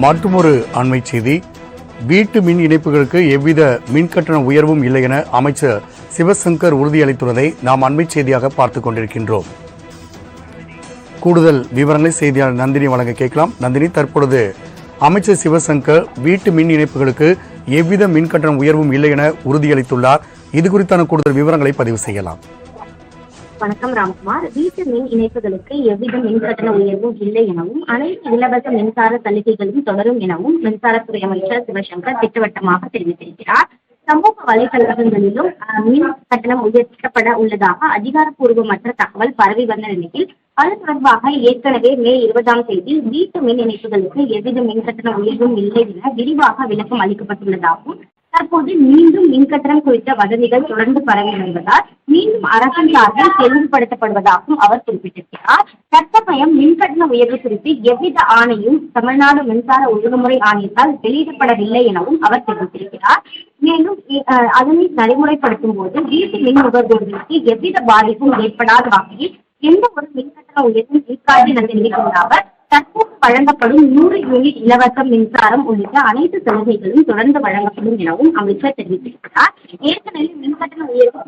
மற்றொரு அண்மை செய்தி. வீட்டு மின் இணைப்புகளுக்கு எவ்வித மின் கட்டண உயர்வும் இல்லை என அமைச்சர் சிவசங்கர் உறுதியளித்துள்ளதை நாம் அண்மை செய்தியாக பார்த்துக் கொண்டிருக்கின்றோம். கூடுதல் விவரங்களை செய்தியாளர் நந்தினி வழங்க கேட்கலாம். நந்தினி தற்பொழுது அமைச்சர் சிவசங்கர் வீட்டு மின் இணைப்புகளுக்கு எவ்வித மின் கட்டண உயர்வும் இல்லை என உறுதியளித்துள்ளார். இது குறித்தான கூடுதல் விவரங்களை பதிவு செய்யலாம். வணக்கம் ராம்குமார். வீட்டு மின் இணைப்புகளுக்கு எவ்வித மின் கட்டண உயர்வும் இல்லை எனவும் அனைத்து இலவச மின்சார சலுகைகளும் தொடரும் எனவும் மின்சாரத்துறை அமைச்சர் சிவசங்கர் திட்டவட்டமாக தெரிவித்திருக்கிறார். சமூக வலைதளங்களிலும் மின் கட்டணம் உயர்த்தப்பட உள்ளதாக அதிகாரப்பூர்வமற்ற தகவல் பரவி வந்த நிலையில் அது தொடர்பாக ஏற்கனவே மே இருபதாம் தேதி வீட்டு மின் இணைப்புகளுக்கு எவ்வித மின் கட்டண உயர்வும் இல்லை என விரிவாக விளக்கம் அளிக்கப்பட்டுள்ளதாகவும் தற்போது மீண்டும் மின்கட்டணம் குறித்த வதந்திகள் தொடர்ந்து பரவி வருவதால் மீண்டும் அரசின் சார்பில் தெளிவுபடுத்தப்படுவதாகவும் அவர் குறிப்பிட்டிருக்கிறார். சட்டமயம் மின்கட்டண உயர்வு குறித்து எவ்வித ஆணையும் தமிழ்நாடு மின்சார ஒழுங்குமுறை ஆணையத்தால் வெளியிடப்படவில்லை எனவும் அவர் தெரிவித்திருக்கிறார். மேலும் அதனை நடைமுறைப்படுத்தும் போது வீட்டு மின் நுகர்வோர்களுக்கு எவ்வித பாதிப்பும் ஏற்படாத வகையில் எந்த ஒரு மின்கட்டண உயர்வும் இருக்காது என தெரிவித்துள்ள அவர் தற்போது வழங்கப்படும் நூறு யூனிட் இலவச மின்சாரம் உள்ளிட்ட அனைத்து சலுகைகளும் தொடர்ந்து வழங்கப்படும் எனவும் அமைச்சர் தெரிவித்திருக்கிறார். ஏற்கனவே மின்கட்டண உயர்வு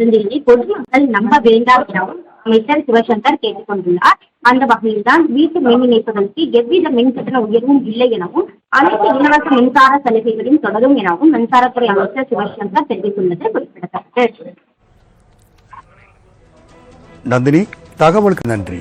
குறித்த பொதுமக்கள் நம்ப வேண்டாம் எனவும் அமைச்சர் சிவசங்கர் கேட்டுக் கொண்டுள்ளார் அந்த வகையில்தான் வீட்டு மின் இணைப்புகளுக்கு எவ்வித மின் கட்டண உயர்வும் இல்லை எனவும் அனைத்து இலவச மின்சார சலுகைகளும் தொடரும் எனவும் மின்சாரத்துறை அமைச்சர் சிவசங்கர் தெரிவித்துள்ளது குறிப்பிடத்தக்கது. நந்தினி தகவலுக்கு நன்றி.